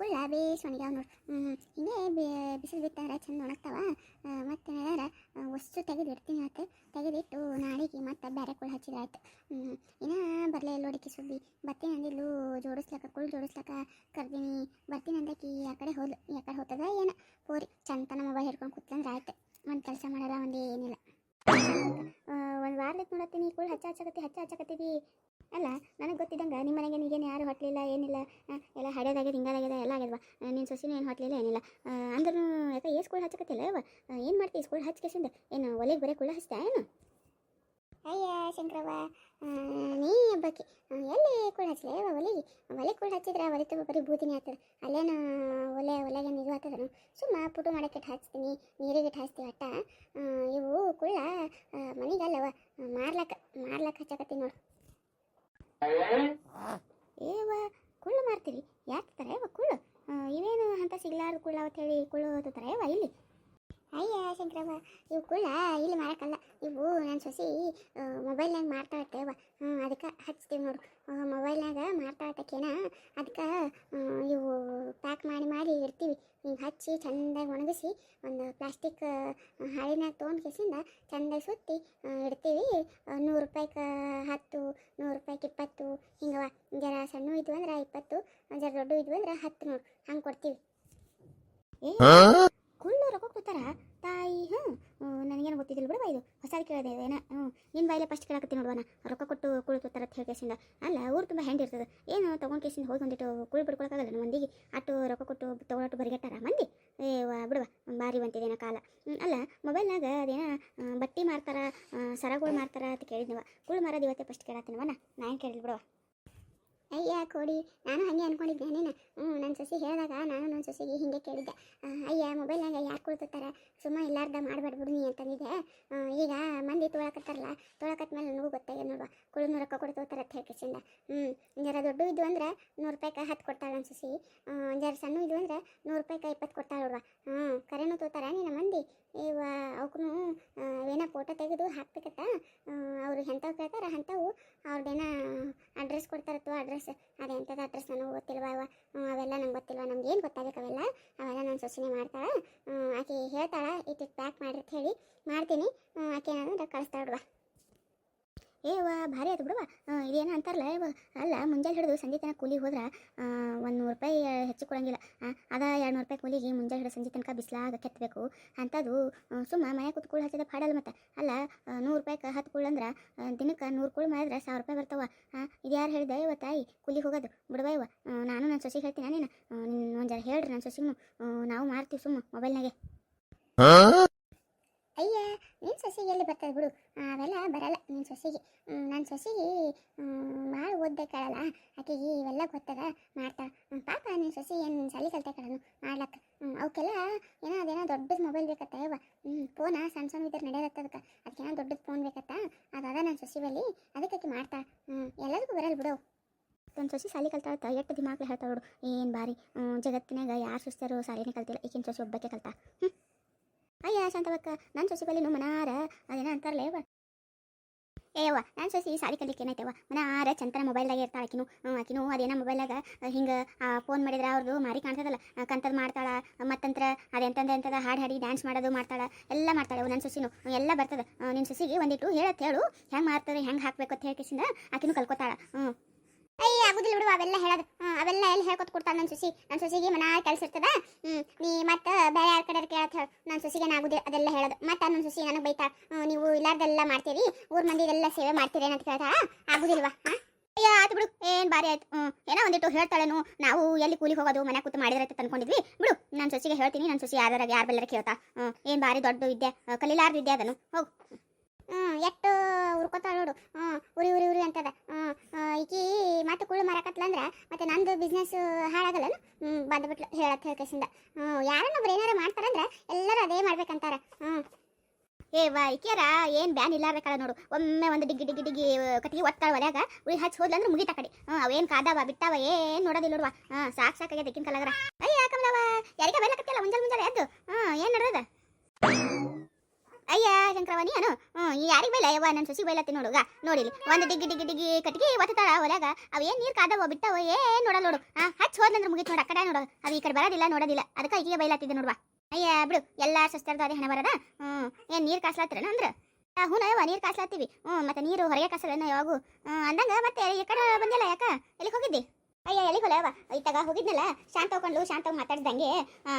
ಕುಳ್ಳ base ಒಣಗ್ಯಾವ ನೋಡು ಹ್ಞೂ ಹಿಂಗೆ ಬಿಸಿಲು ಬಿತ್ತಂದ್ರೆ ಚಂದ ಒಣಗ್ತಾವ. ಮತ್ತು ಏನಾರ ವಸ್ತು ತೆಗೆದು ಇಡ್ತೀನಿ ಆಯ್ತು ತೆಗೆದಿಟ್ಟು ನಾಳೆಗೆ ಮತ್ತೆ ಬೇರೆ ಕುಳ್ಳು ಹಚ್ಚಿದ್ರೆ ಆಯ್ತು ಹ್ಞೂ ಇನ್ನೂ ಬರಲೇ ಇಲ್ಲ ನೋಡಿಕಿ ಸುದ್ದಿ ಬರ್ತೀನಿ ಅಂದಿದ್ಲು, ಜೋಡಿಸ್ಲಕ್ಕ, ಕುಳ್ಳು ಜೋಡಿಸ್ಲಕ್ಕ ಕರ್ದೀನಿ. ಬರ್ತೀನಿ ಆ ಕಡೆ ಹೋದ್ಲು ಈ ಕಡೆ ಹೋಗ್ತದ ಏನು ಪೋರಿ ಚಂತನ ಮೊಬೈಲ್ ಹಿಡ್ಕೊಂಡು ಕೂತ್ಕೊಂಡ್ರೆ ಆಯ್ತು ಒಂದು ಕೆಲಸ ಮಾಡಲ್ಲ ಒಂದು ಏನಿಲ್ಲ ಒಂದು ವಾರಕ್ಕೆ ನೋಡತ್ತೀನಿ ಕುಳ್ಳು ಹಚ್ಚ ಹಚ್ಚಕತ್ತಿ ಹಚ್ಚ ಹಚ್ಚಕತ್ತೀವಿ ಅಲ್ಲ ನನಗೆ ಗೊತ್ತಿದ್ದಂಗೆ ನಿಮ್ಮ ಮನೆಗೆ ನೀಗೇನು ಯಾರು ಹೊಟ್ಲಿಲ್ಲ ಏನಿಲ್ಲ ಆ, ಎಲ್ಲ ಹಡ್ಯದಾಗ್ಯದ ಹಿಂಗದಾಗ್ಯದ ಎಲ್ಲ ಆಗ್ಯದವ ನಿನ್ನ ಸೊಸಿನೂ ಏನು ಹಾಕಲಿಲ್ಲ ಏನಿಲ್ಲ. ಅಂದ್ರೂ ಯಾಕೆ ಏ ಸ್ಕೂಲ್ ಹಚ್ಚಕತ್ತಿಲ್ಲ ಯವ್ವ? ಏನು ಮಾಡ್ತೀವಿ ಸ್ಕೂಲ್ ಹಚ್ಕೇಸಿಂದ ಏನು ಒಲೆಗೆ ಬರೀ ಕುಳ್ಳ ಹಚ್ತಾ ಏನು? ಅಯ್ಯ ಶಂಕರವ್ವ ನೀ ಹಬ್ಬಕ್ಕೆ ಎಲ್ಲಿ ಕುಳ್ಳ ಹಚ್ಚಲೇ ಒಲೆಗೆ? ಒಲೆ ಕುಳ್ಳ ಹಚ್ಚಿದ್ರೆ ಒಲೆ ತುಂಬ ಬರೀ ಬೂದಿನಿ ಆಗ್ತದೆ ಅಲ್ಲೇನು ಒಲೆ ಒಲೆಗೆ ನಿಜ ಆಗ್ತದನು ಸುಮ್ಮ ಪುಟು ಮಾಡಕ್ಕೆ ಹಚ್ತೀನಿ ನೀರಿಗೆ ಹಚ್ತೀವಿ ಅಟ್ಟ. ಇವು ಕುಳ್ಳ ಮನೆಗಲ್ಲವ. ಮಾರ್ಲಕ್ಕ ಮಾರ್ಲಕ್ಕ ಹಚ್ಚಕತ್ತೀನಿ ನೋಡು. ಏವ ಕುಳ್ಳು ಮಾರ್ತೀರಿ? ಯಾಕೆ ತರ ಯಾವ ಕುಳ್ಳು. ಇವೇನು ಅಂತ ಸಿಗ್ಲಾರ್ದು ಕುಳ್ಳ ಅಂತ ಹೇಳಿ ಕುಳ್ಳು ಹೋಗ್ತಾರೆ ಯವ್ವ ಇಲ್ಲಿ. ಅಯ್ಯ ಶಂಕರವ್ವ ಇವು ಕುಳ್ಳ ಇಲ್ಲಿ ಮಾರಕ್ಕಲ್ಲ. ಇವು ನನ್ನ ಸೊಸಿ ಮೊಬೈಲ್ನಾಗ ಮಾಡ್ತಾ ಇರ್ತೇವ ಹ್ಞೂ ಅದಕ್ಕೆ ಹಚ್ತೀವಿ ನೋಡು. ಮೊಬೈಲ್ನಾಗ ಮಾಡ್ತಾ ಇರ್ತಕ್ಕೇನ ಅದಕ್ಕೆ ಇವು ಪ್ಯಾಕ್ ಮಾಡಿ ಮಾಡಿ ಇಡ್ತೀವಿ ಹಿಂಗೆ ಹಚ್ಚಿ ಚೆಂದಾಗಿ ಒಣಗಿಸಿ ಒಂದು ಪ್ಲಾಸ್ಟಿಕ್ ಹಾಳಿನಾಗ ತೊಗೊಂಡು ಕೇಸಿಂದ ಚೆಂದಾಗಿ ಸುತ್ತಿ ಇಡ್ತೀವಿ. ನೂರು ರೂಪಾಯಿಗೆ ಹತ್ತು ನೂರು ರೂಪಾಯಿಗೆ ಇಪ್ಪತ್ತು. ಹಿಂಗವ ಜರ ಸಣ್ಣ ಇದ್ವು ಅಂದ್ರೆ ಇಪ್ಪತ್ತು ಜರ ದೊಡ್ಡ ಇದ್ವು ಅಂದ್ರೆ ಹತ್ತು ನೋಡು. ಹಂಗೆ ಕೊಡ್ತೀವಿ. ಕುಳ್ಳು ರೊಕ್ಕ ಕೊಡ್ತಾರ ತಾಯಿ ಹ್ಞೂ ನನಗೇನು ಗೊತ್ತಿದ್ದಿಲ್ಲ ಹೊಸದು ಕೇಳಿದೆ ಏನ ಹ್ಞೂ ನಿನ್ನ ಬಾಯಿಲೆ ಫಸ್ಟ್ ಕೇಳಕತ್ತಿ ನೋಡುವನ ರೊಕ್ಕ ಕೊಟ್ಟು ಕುಳಿತು ಅಂತ ಹೇಳಿ ಕೇಸಿಂದ. ಅಲ್ಲ, ಊರು ತುಂಬ ಹೆಂಡ್ ಇರ್ತದೆ. ಏನು ತೊಗೊಂಡು ಕೇಸಿಂದ ಹೋಗಿ ಒಂದಿಟ್ಟು ಕುಳಿ ಬಿಡ್ಕೊಳಕ್ಕಾಗಲ್ಲ ಮಂದಿಗೆ? ಅಟ್ಟು ರೊಕ್ಕ ಕೊಟ್ಟು ತೊಗೊಳಟ್ಟು ಬರಿಗಟ್ಟಾರ ಮಂದಿ? ಏ ಬಿಡುವ. ಬಾರಿ ಬಂತಿದೇನ ಕಾಲ. ಅಲ್ಲ, ಮೊಬೈಲ್ನಾಗ ಅದೇನ ಬಟ್ಟೆ ಮಾರ್ತಾರ ಸರಗಳು ಮಾರ್ತಾರ ಅಂತ ಕೇಳಿದ್ನವ. ಕುಳಿ ಮಾರೋದು ಇವತ್ತೇ ಫಸ್ಟ್ ಕೇಳತ್ತೀನವನ ನಾನು ಕೇಳಿಲ್ಲ ಬಿಡುವ? ಅಯ್ಯ, ಕೋಡಿ, ನಾನು ಹಾಗೆ ಅನ್ಕೊಂಡಿದ್ದೆ ನೀನು. ಹ್ಞೂ ನನ್ನ ಸೊಸಿ ಹೇಳಿದಾಗ ನಾನು ನನ್ನ ಸೊಸಿಗೆ ಹಿಂಗೆ ಕೇಳಿದ್ದೆ. ಅಯ್ಯ, ಮೊಬೈಲ್ನಾಗ ಯಾರು ಕುಳಿತಾರೆ ಸುಮ್ಮ ಇಲ್ಲಾರ್ದ ಮಾಡಬಾರ್ದು ನೀ ಅಂತಂದಿದ್ದೆ. ಈಗ ಮಂದಿ ತೊಳಕತ್ತಾರಲ್ಲ ತೊಳಕತ್ತ ಮೇಲೆ ನನಗೂ ಗೊತ್ತಾಗ್ಯದ ನೋಡುವ. ಕುಳಿದು ರೊಕ್ಕ ಕೊಡ್ತು ಅಂತ ಹೇಳ್ಕಿಸಿಂದ ಹ್ಞೂ ಜರ ದೊಡ್ಡ ಇದು ಅಂದ್ರೆ ನೂರು ರೂಪಾಯಿಗೆ ಹತ್ತು ಕೊಡ್ತಾಳೆ ನನ್ನ ಸೊಸಿ ಆ, ಜರ ಸಣ್ಣ ಇದು ಅಂದ್ರೆ ನೂರು ರೂಪಾಯಿಗೆ ಇಪ್ಪತ್ತು ಕೊಡ್ತಾಳೆ ನೋಡುವ. ಹ್ಞೂ ಕರೆನೂ ತೋತಾರ ನಿನ್ನ ಮಂದಿ? ಇವ ಅವಕ್ಕೂ ಫೋಟೋ ತೆಗೆದು ಹಾಕ್ಬೇಕತ್ತ ಅವ್ರು ಎಂಥವು ಕೇಳ್ತಾರೆ ಅಂಥವು ಅವ್ರದ್ದೇನ ಅಡ್ರೆಸ್ ಕೊಡ್ತಾರತ್ತು ಅಡ್ರೆಸ್ ಅದು ಎಂಥದ್ದು ಅಡ್ರೆಸ್ ನನಗೆ ಗೊತ್ತಿಲ್ವ ಅವ? ಅವೆಲ್ಲ ನಂಗೆ ಗೊತ್ತಿಲ್ವ? ನಮ್ಗೆ ಏನು ಗೊತ್ತಾಗಬೇಕು ಅವೆಲ್ಲ? ಅವೆಲ್ಲ ನಾನು ಸೂಚನೆ ಮಾಡ್ತಾಳೆ. ಆಕೆ ಹೇಳ್ತಾಳೆ ಇಟ್ಟು ಪ್ಯಾಕ್ ಮಾಡಿ ಅಂತ ಹೇಳಿ. ಮಾಡ್ತೀನಿ. ಆಕೆ ಏನಂದ್ರೆ ಕಳಿಸ್ತಾಳೆ ಬಿಡುವ. ಏವ ಭಾರಿ ಆಯ್ತು ಬಿಡುವ ಇದೇನೋ ಅಂತಾರಲ್ಲ ಏವ ಅಲ್ಲ ಮುಂಜಾನೆ ಹಿಡಿದು ಸಂಜೆ ತನಕ ಕೂಲಿಗೆ ಹೋದ್ರೆ ಒಂದು ನೂರು ರೂಪಾಯಿ ಹೆಚ್ಚು ಕೊಡಂಗಿಲ್ಲ. ಅದ ಎರಡು ನೂರು ರೂಪಾಯಿ ಕೂಲಿಗೆ ಮುಂಜಾನೆ ಹಿಡಿದು ಸಂಜೆ ತನಕ ಬಿಸಿಲಾಗ ಕೆತ್ತಬೇಕು ಅಂಥದ್ದು ಸುಮ್ಮ ಮನೆ ಕೂತ್ಕೊಳ್ಳಿ ಹಚ್ಚಿದ ಪಾಡಲ್ಲ ಮತ್ತೆ. ಅಲ್ಲ ನೂರು ರೂಪಾಯಿಗೆ ಹತ್ತು ಕೂಳು ಅಂದ್ರೆ ದಿನಕ್ಕೆ ನೂರು ಕೂಳು ಮಾಡಿದ್ರೆ ಸಾವಿರ ರೂಪಾಯಿ ಬರ್ತಾವ. ಹಾಂ ಇದು ಯಾರು ಹೇಳಿದೆ? ಇವ ತಾಯಿ ಕೂಲಿಗೆ ಹೋಗೋದು. ಬಿಡುವ ಇವ ನಾನು ನನ್ನ ಸೊಸಿಗೆ ಹೇಳ್ತೀನಿ ನೀನು ಒಂದು ಜರ ಹೇಳ್ರಿ ನನ್ನ ಸೊಸಿಗೂ ನಾವು ಮಾರ್ತೀವಿ ಸುಮ್ಮ ಮೊಬೈಲ್ನಾಗೆ. ಅಯ್ಯ ನಿನ್ನ ಸೊಸಿಗೆ ಎಲ್ಲಿ ಬರ್ತದೆ ಬಿಡು? ಅವೆಲ್ಲ ಬರಲ್ಲ. ನಿನ್ನ ಸೊಸೆಗೆ ನನ್ನ ಸೊಸೆಗೆ ಭಾಳ ಓದ್ಬೇಕಾಳಲ್ಲ ಆಕೆಗೆ ಇವೆಲ್ಲ ಗೊತ್ತದ, ಮಾಡ್ತಾ. ಪಾಪ ನಿನ್ನ ಸೊಸಿ ಏನು ಸಾಲಿ ಕಲ್ತೆ ಕಡನು ಮಾಡ್ಲಕ್ಕ. ಅವಕ್ಕೆಲ್ಲ ಏನೋ ಅದೇನೋ ದೊಡ್ಡದು ಮೊಬೈಲ್ ಬೇಕತ್ತ ಯವ್ವ? ಫೋನ ಸಣ್ಣ ಸಣ್ಣ ಇದ್ರೆ ನಡೆಯತ್ತ ಅದಕ್ಕೆ. ಅದಕ್ಕೇನೋ ದೊಡ್ಡದು ಫೋನ್ ಬೇಕತ್ತ? ಅದದ ನನ್ನ ಸೊಸಿ ಬಲ್ಲಿ. ಅದಕ್ಕೆ ಆಕೆ ಮಾಡ್ತಾ. ಎಲ್ಲದಕ್ಕೂ ಬರಲ್ಲ ಬಿಡು. ನನ್ನ ಸೊಸಿ ಸಾಲಿ ಕಲ್ತಾಳತ್ತ ಎಷ್ಟು ದಿಮಾಕ್ಲೆ ಬಿಡು ಏನು ಬಾರಿ ಜಗತ್ತಿನಾಗ ಯಾರು ಸುಸ್ತಾರೋ ಸಾಲಿನೇ ಕಲ್ತಿಲ್ಲ, ಈಕಿನ ಸೊಸಿ ಒಬ್ಬಕ್ಕೆ ಕಲ್ತಾ. ಹ್ಞೂ ಅಯ್ಯ ಶಾಂತವಕ್ಕ ನನ್ನ ಸೊಸಿ ಬಲ್ಲಿ ಮನಾರ, ಅದೇನ ಅಂತಾರಲ್ಲ ಏಯವ್ವ ನನ್ನ ಸೊಸಿ ಸಾಲಿ ಕಲಿಕ್ಕೆ ಏನಾಯ್ತವ ಆರ ಚಂತನ ಮೊಬೈಲ್ದಾಗ ಇರ್ತಾಳೆ ಆಕಿನು ಆಕಿನೂ, ಅದೇನೋ ಮೊಬೈಲ್ದಾಗ ಹಿಂಗೆ ಫೋನ್ ಮಾಡಿದ್ರೆ ಅವ್ರದ್ದು ಮಾರಿ ಕಾಣ್ತದಲ್ಲ ಕಂತದ್ ಮಾಡ್ತಾಳೆ ಮತ್ತಂತ್ರ ಅದೆಂತಂದ ಎಂತದ ಹಾಡು ಹಾಡಿ ಡ್ಯಾನ್ಸ್ ಮಾಡೋದು ಮಾಡ್ತಾಳೆ, ಎಲ್ಲ ಮಾಡ್ತಾಳೆ ನನ್ನ ಸೊಸಿನು ಎಲ್ಲ ಬರ್ತದೆ. ನಿನ್ನ ಸೊಸಿಗೆ ಒಂದಿಟ್ಟು ಹೇಳತ್ತೆ ಹೇಳು, ಹೆಂಗೆ ಮಾಡ್ತಾರೆ ಹೆಂಗೆ ಹಾಕ್ಬೇಕು ಅಂತ ಹೇಳ್ಕಿಸಿಂದ ಆಕಿನೂ ಕಲ್ಕೋತಾಳ ಹ್ಞೂ ಅಯ್ಯ ಆಗುದಿಲ್ಲ ಬಿಡು, ಅವೆಲ್ಲ ಹೇಳೋದು. ಅವೆಲ್ಲ ಎಲ್ಲಿ ಹೇಳ್ಕೊತ ಕೊಡ್ತಾನೆ ನನ್ನ ಸೊಸಿ? ನನ್ನ ಸೊಸಿಗೆ ಮನ ಕೆಲಸ ಇರ್ತದ? ನೀ ಮತ್ತೆ ಬೇರೆ ಯಾರ ಕಡೆ ಕೇಳತ್ ಹೇಳು. ನನ್ನ ಸೊಸಿಗೆ ಆಗುದಿಲ್ಲ ಅದೆಲ್ಲ ಹೇಳೋದು. ಮತ್ತೆ ನನ್ನ ಸೊಸಿ ನನಗೆ ಬೈತಾ ನೀವು ಇಲ್ಲಾರ್ದೆಲ್ಲ ಮಾಡ್ತೀರಿ, ಊರ್ ಮಂದಿದೆಲ್ಲ ಸೇವೆ ಮಾಡ್ತೀರಿ ಅಂತ ಕೇಳ್ತಾ ಆಗುದಿಲ್ವಾ? ಅಯ್ಯ ಆತು ಬಿಡು, ಏನ್ ಬಾರಿ ಆಯ್ತು. ಏನೋ ಒಂದಿಟ್ಟು ಹೇಳ್ತಾಳೇನು. ನಾವು ಎಲ್ಲಿ ಕೂಲಿ ಹೋಗೋದು, ಮನೆ ಕೂತು ಮಾಡಿದ್ರೆ ಅಂತ ಅನ್ಕೊಂಡಿದ್ವಿ. ಬಿಡು ನನ್ನ ಸೊಸಿಗೆ ಹೇಳ್ತೀನಿ ನನ್ನ ಸೊಸಿ ಯಾರ ಯಾರ ಬೆಲ್ಲರ ಕೇಳ್ತಾ? ಏನ್ ಬಾರಿ ದೊಡ್ಡ ವಿದ್ಯೆ ಕಲೀಲಾರ್ದ ವಿದ್ಯೆ ಅದನು ಹೋಗು. ಹ್ಞೂ ಎಷ್ಟು ಉರ್ಕೋತಾಳ ನೋಡು. ಹ್ಞೂ ಉರಿ ಉರಿ ಉರಿ ಅಂತದ. ಹ್ಞೂ ಈಕಿ ಅಂದ್ರೆ ಮತ್ತೆ ನಂದು ಬಿಸ್ನೆಸ್ ಹಾಳಾಗಲ್ಲ ಬಂದ್ಬಿಟ್ಲು ಹೇಳತ್ ಹೇಳ್ಕೇಸಿಂದ ಹ್ಞೂ ಏನಾರ ಮಾಡ್ತಾರಂದ್ರೆ ಎಲ್ಲರೂ ಅದೇ ಮಾಡ್ಬೇಕಂತಾರ. ಹ್ಞೂ ಏ, ವಾ, ಇಕ್ಯಾರ, ಏನು ಬ್ಯಾನ್ ಇಲ್ಲಾರ್ಬೇಕಲ್ಲ ನೋಡು. ಒಮ್ಮೆ ಒಂದು ಡಿಗ್ಗಿ ಡಿಗ್ಗಿ ಡಿಗ್ಗಿ, ಕಟ್ಟಿಗೆ ಒತ್ತಾಳ ಒಲ್ಯಾಗ ಉಳಿ ಹಚ್ಚಿ ಹೋದ್ಲಂದ್ರೆ ಮುಗಿತ ಕಡೆ. ಹ್ಞೂ ಅವೇನು ಕಾದಾವ, ಬಿಟ್ಟಾವ, ಏನು ನೋಡೋದಿಲ್ಲ ನೋಡುವ ಹಾಂ ಸಾಕು ಸಾಕಾಗ್ಯದ ದಕ್ಕಿನ ಕಲಾಗರ ಅಯ್ಯ ಯಾಕಂದ್ರವ ಯಾರಿಗೆ ಬೇಲಕತ್ತಿಲ್ಲ ಮುಂಜಾನೆ ಮುಂಜಾನೆ ಎದ್ದು? ಹ್ಞೂ ಏನು ನಡೆದ ಅಯ್ಯ ಶಂಕರವ ನೀ ಅನು ಹ್ಞೂ ಯಾರಿಗೆ ಬೈಲ? ಯವ್ವ ನನ್ನ ಸಸಿ ಬೈಲತ್ತಿ ನೋಡುಗ ನೋಡಿಲಿ ಒಂದು ಡಿಗ್ಗಿ ಡಿಗ್ಗಿ ಡಿಗ್ಗಿ ಕಟ್ಟಿಗೆ ಒತ್ತತಾಳ ಒಲ್ಯಾಗ ಅವ ಏನು ನೀರು ಕಾದವ, ಬಿಟ್ಟವ, ಏನ್ ನೋಡಲ್ಲ ನೋಡು. ಹಾ ಹಚ್ಚ ಹೋದಂದ್ರೆ ಮುಗಿತು ನೋಡು, ಆ ಕಡೆ ನೋಡು. ಅವ ಈ ಕಡೆ ಬರೋದಿಲ್ಲ, ನೋಡೋದಿಲ್ಲ. ಅದಕ್ಕೆ ಈಗೀಗ ಬೈಲಾತಿದ್ದೆ ನೋಡ್ವಾ. ಅಯ್ಯ, ಬಿಡು, ಎಲ್ಲ ಸಸ್ತಾರ್ದು ಅದೇ ಹಣ ಬರದ? ಹ್ಞೂ ಏನು ನೀರು ಕಾಸ್ಲಾತ್ರನ ಅಂದ್ರೆ. ಹ್ಞೂ ಯವ್ವ, ನೀರು ಕಾಸ್ಲಾತ್ತೀವಿ. ಹ್ಞೂ ಮತ್ತೆ ನೀರು ಹೊರಗೆ ಕಾಸಲ್ಲ ಯಾವಾಗೂ. ಅಂದಂಗ ಮತ್ತೆ ಈ ಕಡೆ ಬಂದಿಲ್ಲ ಯಾಕ? ಎಲ್ಲಿಗೆ ಹೋಗಿದ್ದಿ? ಅಯ್ಯ ಎಲ್ಲಿ ಹೊಲ ಯವ್ವ ಇತ್ತಾಗ ಹೋಗಿದ್ನಲ್ಲ ಶಾಂತ ಹೋಗ್ಕೊಂಡು ಶಾಂತ ಮಾತಾಡ್ದಂಗೆ.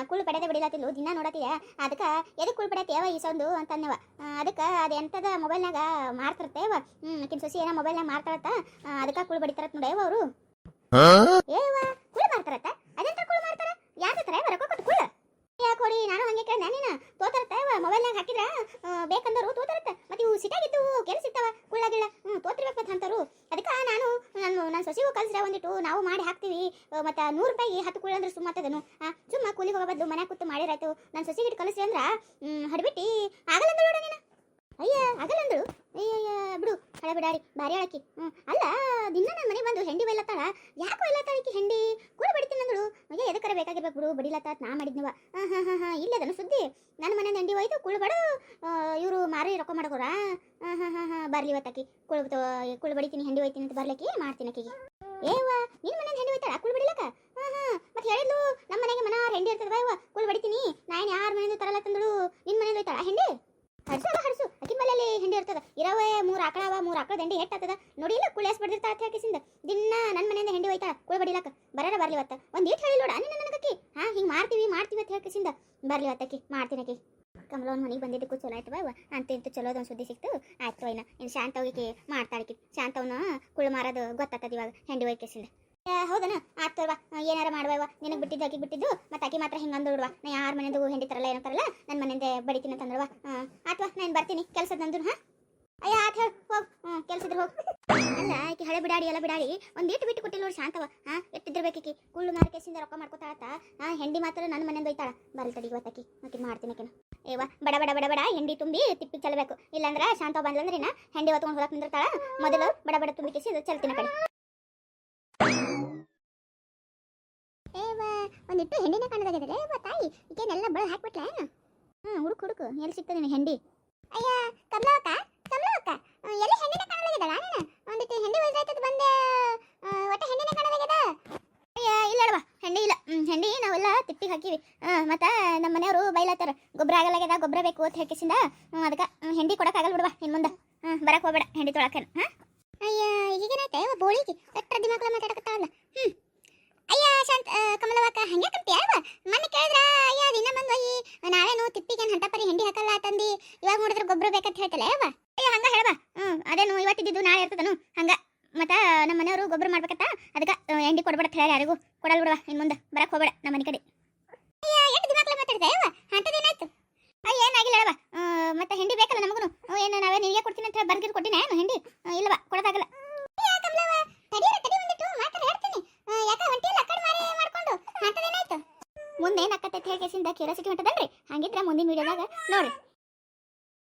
ಕುಳು ಪಡೆದೇ ಬಿಡಿಲತ್ತಿಲ್ಲ ದಿನ ನೋಡತ್ತೀಯ ಅದಕ್ಕೆ ಎದಕ್ಕೆ ಕುಳು ಪಡತ್ತೀಯವ ಈ ಸೊಂದು ಅಂತಂದವ ಅದಕ್ಕೆ ಅದು ಎಂಥದ ಮೊಬೈಲ್ನಾಗ ಮಾರ್ತಿರ್ತೇವ ಹ್ಞೂ ಕಿನ್ ಸೊಸಿ ಏನೋ ಮೊಬೈಲ್ನಾಗ ಮಾರ್ತಾರತ್ತ ಅದಕ್ಕೆ ಕುಳು ಬಡಿತಾರತ್ ನೋಡೇವ ಅವರು? ಏವ ಕುಳು ಮಾರ್ತಾರತ್ತ ಅದೆಂತ ಕುಳು ಮಾರ್ತಾರ ಯಾರ ತರ ರೊಕ್ಕ ಕೊಟ್ಟು ಕುಳು ಯಾಕೆ ಕೊಡಿ ನಾನು ಹಂಗೆ ಕೇಳ್ದೆ ನೀನು ತೋತಾರತ್ತ ಮೊಬೈಲ್ನಾಗ ಹಾಕಿದ್ರ ಆ, ಬೇಕಂದವರು ತೋತಾರತ್ತ ಮತ್ತೆ ಇವು ಸಿಟಾಗಿದ್ದು ಕೆಲಸ ಇರ್ತಾವ ಕುಳ್ಳಾಗಿಲ್ಲ ಹ್ಞೂ ತೋತಿರ್ಬೇಕು ಮತ್ತೆ ಅಂತಾರು ಅದಕ್ಕೆ ನಾನು ನಾನು ನನ್ನ ಸೊಸಿಗೂ ಕಲ್ಸ್ರ ಒಂದಿಟ್ಟು ನಾವು ಮಾಡಿ ಹಾಕ್ತೀವಿ ಆ, ಮತ್ತೆ ನೂರು ರೂಪಾಯಿ ಹತ್ತು ಕುಳ್ಳ ಅಂದ್ರೆ ಸುಮ್ಮತ್ತದನು ಸುಮ್ಮ ಕೂಲಿಗೆ ಹೋಗೋ ಬದಲು ಮನೆ ಕೂತು ಮಾಡಿರಾಯ್ತು. ನನ್ನ ಸೊಸಿಗಿಟ್ಟು ಕಲಿಸಿ ಅಂದ್ರ ಹಡ್ಬಿಟ್ಟು, ಆಗಲ್ಲ ಅಂದ್ರು ನೀನು. ಅಯ್ಯ, ಆಗಲ್ಲ ಅಂದಳು. ಅಯ್ಯ ಬಿಡು. ಹಳೆ ಬಿಡಾರಿ, ಬಾರಿ ಹೇಳಕ್ಕಿ ಹ್ಞೂ ಅಲ್ಲ, ದಿನ ನನ್ನ ಮನೆ ಬಂದು ಹೆಂಡಿ ಬೈಲತ್ತಾಳ? ಯಾಕೋ ಇಲ್ಲತ್ತಾಳಿಕಿ ಹೆಂಡಿ? ಕೂಡ ಬಡಿತೀನಿ ಅಂದಳು. ಅಯ್ಯ, ಎದಕ್ಕರ ಬೇಕಾಗಿರ್ಬೇಕು ಬಿಡು ಬಡಿಲತ್ತ ನಾ ಮಾಡಿದ್ನವ. ಹಾಂ ಹಾಂ ಹಾಂ ಇಲ್ಲದನು ಸುದ್ದಿ. ನನ್ನ ಮನೆ ಹೆಂಡಿ ಹೋಯ್ತು ಕುಳು ಬಡು. ಇವರು ಮಾರಿ ರೊಕ್ಕ ಮಾಡ್ಕೋರ? ಹಾಂ ಹಾಂ ಹಾಂ ಹಾಂ, ಬರ್ಲಿ ಇವತ್ತಾಕಿ. ಕುಳು ಕುಳು ಬಡಿತೀನಿ, ಹೆಂಡಿ ಹೋಯ್ತೀನಿ ಅಂತ ಬರ್ಲಿಕ್ಕೆ ಮಾಡ್ತೀನಿ ಅಕ್ಕಿಗೆ ಏವ ನಿನ್ನ ಮನೆ ಹೆಂಡಿ ಹೋಯ್ತಾಳ ಕುಳು ಬಡಿಲಕ್ಕ? ಹಾಂ ಹಾಂ ಮತ್ತೆ ಹೇಳಿದ್ಲು ನಮ್ಮ ಮನೆಗೆ ಮನ ಹೆಂಡಿ ಇರ್ತದ ಇವ ಕುಳ್ ಬಡಿತೀನಿ. ನಾನು ಯಾರ ಮನೆಯಿಂದ ತರಲ್ಲ ತಂದಳು? ನಿನ್ನ ಮನೆಯಿಂದ ಹೋಯ್ತಾಳ ಹೆಂಡಿ? ಹರ್ಸು ಹರ್ಸು ಅಕ್ಕಿ ಮಲೆಯಲ್ಲಿ ಹೆಂಡಿ ಇರ್ತದ. ಇರವೇ ಮೂರು ಆಕಳ ಅವ, ಮೂರು ಆಕಳ ದಂಡಿ ಎಷ್ಟಾಗ್ತದ ನೋಡಿ, ಇಲ್ಲ ಕುಳ್ಳೆಸ್ ಬಡ್ದಿರ್ತಾ ಅಂತ ಹಾಕಿಸಿಂದ ದಿನ ನನ್ನ ಮನೆಯಿಂದ ಹೆಂಡಿ ಹೋಯ್ತಾ, ಕುಳ್ ಬಡಿಲಕ್ಕ. ಬರಾರ, ಬರ್ಲಿ ಇವತ್ತ. ಒಂದು ಏಟ್ ಹೇಳಿ ನೋಡ, ನಿನ್ನ ನನಗಕ್ಕಿ ಹಾ, ಹಿಂಗೆ ಮಾಡ್ತೀವಿ ಮಾಡ್ತೀವಿ ಅಂತ ಹಾಕಿಸಿಂದ ಬರ್ಲಿ ಇವತ್ತಕ್ಕಿ ಮಾಡ್ತೀನಿ ಅಕ್ಕಿ. ಕಮಲವನ್ ಮನೆಗೆ ಬಂದಿದ್ದಕ್ಕೂ ಚಲೋ ಆಯ್ತು ಬಾವ ಅಂತ ಇಂತ ಚಲೋದೊಂದು ಸುದ್ದಿ ಸಿಕ್ತು. ಆಯ್ತು ಇನ್ನ. ಇನ್ನು ಶಾಂತವಿಗೆ ಮಾಡ್ತಾಳಕಿ ಶಾಂತವನ ಕುಳ್ ಮಾರೋದು ಗೊತ್ತಾತದ ಇವಾಗ, ಹೆಂಡಿ ಒಯ್ಕೆಸಿಂದ ಹೌದನ? ಆಗ್ತಲ್ವಾ ಏನಾರ ಮಾಡುವ ನಿನಗೆ ಬಿಟ್ಟಿದ್ದು ಆಕಿ ಬಿಟ್ಟಿದ್ದು? ಮತ್ತೆ ಆಕಿ ಮಾತ್ರ ಹಿಂಗೆ ಅಂದೋಡ್ವಾ ನಾ ಯಾರ ಮನೆಯಿಂದ ಹೆಂಡಿ ತರಲ್ಲ ಏನೋ ತರಲ್ಲ ನನ್ನ ಮನೆಯಿಂದ ಬಡಿತೀನಿ ಅಂತಂದ್ರವ ಆತ್ವಾ ನಾನು ಬರ್ತೀನಿ. ಕೆಲಸದ ನಂದು ಹಾಂ? ಅಯ್ಯ, ಆತ ಹೇಳು, ಹೋಗ್. ಹ್ಞೂ ಕೆಲ್ಸದ್ರ ಹೋಗ್. ಅಲ್ಲ, ಆಕಿ ಹಳೆ ಬಿಡಾಡಿ, ಎಲ್ಲ ಬಿಡಾಡಿ ಒಂದಿಟ್ಟು ಬಿಟ್ಟು ಕೊಟ್ಟಿಲ್ಲ ನೋಡಿ ಶಾಂತವ ಹಾಂ? ಎಟ್ಟಿದ್ದಿರ್ಬೇಕಿ ಕುಳ್ಳು ಮಾರ್ಕೆಸಿಂದ ರೊಕ್ಕ ಮಾಡ್ಕೊತಾಳತ್ತ ಹಾಂ ಹೆಂಡಿ ಮಾತ್ರ ನನ್ನ ಮನೆಯಿಂದ ಒಯ್ತಾಳ. ಬರಲ್ ತಡಿ ಇವತ್ತಾಕಿ ಆಕಿ. ಮಾಡ್ತೀನಿ ಆಕಿನ. ಏವ ಬಡ ಬಡ ಬಡ ಬಡ, ಹೆಂಡಿ ತುಂಬಿ ತಿಪ್ಪಿ ಚಲಬೇಕು. ಇಲ್ಲಾಂದ್ರೆ ಶಾಂತವ ಬಂದ್ಲಂದ್ರೆ ನಾ ಹೆಂಡಿ ಹೊತ್ಕೊಂಡು ಹೋಗಕ್ಕೆ ನಿಂದಿರ್ತಾಳ. ಮೊದಲು ಬಡ ಬಡ, ತುಂಬಿ ಕೆಸಿ ಚಲ್ತಿನ ಕಡೆ. ಏವ ಒಂದಿಟ್ಟು ಹೆಂಡಿನ ಕಾಣದಾಗಿದ್ರೆ ಏವ ತಾಯಿ, ಈಗೇನೆಲ್ಲ ಬಳ ಹಾಕ್ಬಿಟ್ಲ ಹ್ಞೂ ಹುಡುಕು ಹುಡುಕು, ಎಲ್ಲಿ ಸಿಗ್ತದೆ ನಿನಗೆ ಹೆಂಡಿ? ಅಯ್ಯ ಕಮಲವಕ್ಕ ಕಮಲವಕ್ಕ ಎಲ್ಲಿ ಹೆಂಡಿನ ಕಾಣದಾಗಿದ್ದಲ್ಲ ನಾನು? ಒಂದಿಟ್ಟು ಹೆಂಡಿ ಒಯ್ದಾಯ್ತದ ಬಂದೆ ಒಟ್ಟ ಹೆಂಡಿನ ಕಾಣದಾಗ್ಯದ? ಅಯ್ಯ, ಇಲ್ಲ ಅಲ್ವಾ ಹೆಂಡಿ ಇಲ್ಲ. ಹೆಂಡಿ ನಾವೆಲ್ಲ ತಿಪ್ಪಿಗೆ ಹಾಕಿವಿ. ಹಾಂ ಮತ್ತು ನಮ್ಮ ಮನೆಯವರು ಬೈಲತ್ತಾರ, ಗೊಬ್ಬರ ಆಗಲಾಗ್ಯದ, ಗೊಬ್ಬರ ಬೇಕು ಅಂತ ಹಾಕಿಸಿಂದ ಅದಕ್ಕೆ ಹೆಂಡಿ ಕೊಡೋಕ್ಕಾಗಲ್ಲ ಬಿಡುವ ಇನ್ನು ಮುಂದೆ. ಹ್ಞೂ ಬರಕ್ಕೆ ಹೋಗ್ಬೇಡ, ಹೆಂಡಿ ತೊಳಕೇನು ಹಾಂ? ಅಯ್ಯ, ಈಗೇನಾಯ್ತು ಬೋಳಿಗೆ ಎಟ್ರ ದಿಮಾಕಲ ಮಾತಾಡಕತ್ತಾವಲ್ಲ ಹ್ಞೂ ಅಯ್ಯ, ಶಾಂತ ಕಮಲವಾಕ, ಹಂಗೆ ಕಂತೀಯ ಅವ ಮೊನ್ನೆ ಕೇಳಿದ್ರ, ಅಯ್ಯ ದಿನ ಬಂದು ಒಯ್ಯಿ ನಾವೇನು ತಿಪ್ಪಿಗೆ ಹಂತ ಪರಿ ಹೆಂಡಿ ಹಾಕಲ್ಲ ತಂದಿ, ಇವಾಗ ನೋಡಿದ್ರೆ ಗೊಬ್ಬರ ಬೇಕಂತ ಹೇಳ್ತಲ್ಲ ಅವ ಅಯ್ಯ, ಹಂಗ ಹೇಳವ ಹ್ಞೂ ಅದೇನು ಇವತ್ತಿದ್ದು ನಾಳೆ ಇರ್ತದನು, ಹಂಗ. ಮತ್ತ, ನಮ್ಮ ಮನೆಯವರು ಗೊಬ್ಬರ ಮಾಡ್ಬೇಕತ್ತ ಅದಕ್ಕೆ ಹೆಂಡಿ ಕೊಡ್ಬೇಡ ಹೇಳಿ ಯಾರಿಗೂ ಕೊಡಲ್ ಬಿಡುವ ಇನ್ನು ಮುಂದೆ ಬರಕ್ಕೆ ಹೋಗ್ಬೇಡ ನಮ್ಮ ಮನೆ ಕಡೆ. ಅಯ್ಯ ಎಷ್ಟು ದಿಮಾಕ್ಲ ಮಾತಾಡ್ದೆ ಅವ ಅಂತದೇನಾಯ್ತು ಅಯ್ಯ ಏನಾಗಿಲ್ಲ ಅಳವ ಮತ್ತೆ ಹೆಂಡಿ ಬೇಕಲ್ಲ ನಮಗೂ ಏನು ನಾವೇ ನಿನಗೆ ಕೊಡ್ತೀನಿ ಅಂತ ಹೇಳಿ ಬರ್ಗಿರ್ ಕೊಟ್ಟಿನ ಏನು ಹೆಂಡಿ ಆ, ಇಲ್ಲವ ಕೊಡೋದಾಗಲ್ಲ ತಡಿಯರ ತಡಿ ಒಂದಿಟ್ಟು ಮಾತಾಡ ಹೇಳ್ತೀನಿ ಆ, ಯಾಕ ಹೊಂಟಿಲ್ಲ ಆ ಕಡೆ ಮಾರಿ ಮಾಡ್ಕೊಂಡು ಅಂತದೇನಾಯ್ತು ಮುಂದೆ ಏನಾಕತ್ತೈತಿ ಹೇಳಿ ಕೇಸಿಂದ ಕ್ಯೂರಿಯಾಸಿಟಿ ಹೊಂಟದಲ್ರಿ ಹಂಗಿದ್ರೆ ಮುಂದಿನ ವಿಡಿಯೋದಾಗ ನೋಡ್ರಿ